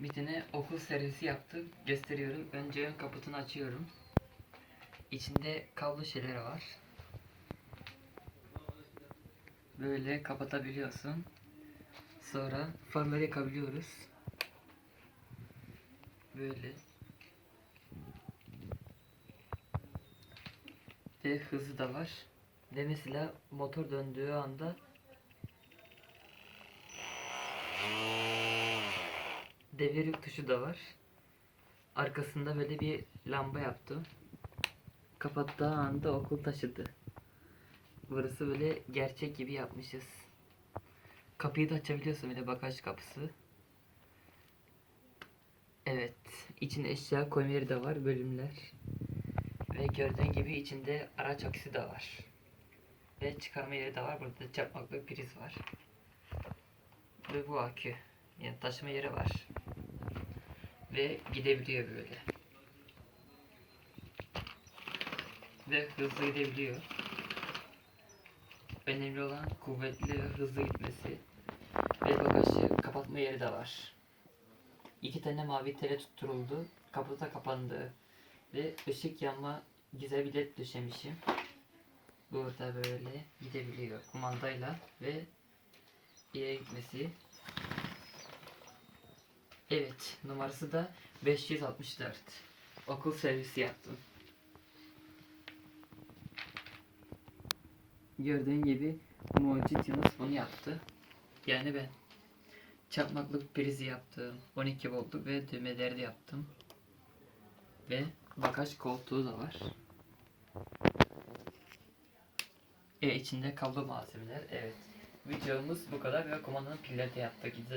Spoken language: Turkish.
Bir tane okul servisi yaptık. Gösteriyorum. Önce ön kaputunu açıyorum. İçinde kablo şeyleri var. Böyle kapatabiliyorsun. Sonra farları yakabiliyoruz. Böyle. Ve hızı da var. Ve mesela motor döndüğü anda devir tuşu da var. Arkasında böyle bir lamba yaptım. Kapattığı anda okul taşıdı. Burası böyle gerçek gibi yapmışız. Kapıyı da açabiliyorsun bir de bagaj kapısı. Evet. içinde eşya koyma yeri de var bölümler. Ve gördüğün gibi içinde araç aküsü de var. Ve çıkarma yeri de var. Burada çakmaklı priz var. Ve bu akü. Yani taşıma yeri var. Ve gidebiliyor böyle. Ve hızlı gidebiliyor. Önemli olan kuvvetli ve hızlı gitmesi. Ve bagajı kapatma yeri de var. İki tane mavi tele tutturuldu. Kaputa kapandı. Ve ışık yanma güzel bir led döşemişim. Burada böyle gidebiliyor kumandayla ve ileri gitmesi. Evet numarası da 564. Okul servisi yaptım. Gördüğün gibi Mucit Yunus bunu yaptı. Yani ben çakmaklık prizi yaptım. 12 voltluk ve düğmeleri de yaptım. Ve bagaj koltuğu da var. E içinde kablo malzemeler. Evet. Videomuz bu kadar ve kumandanın pilleri de yaptık. İzlediğiniz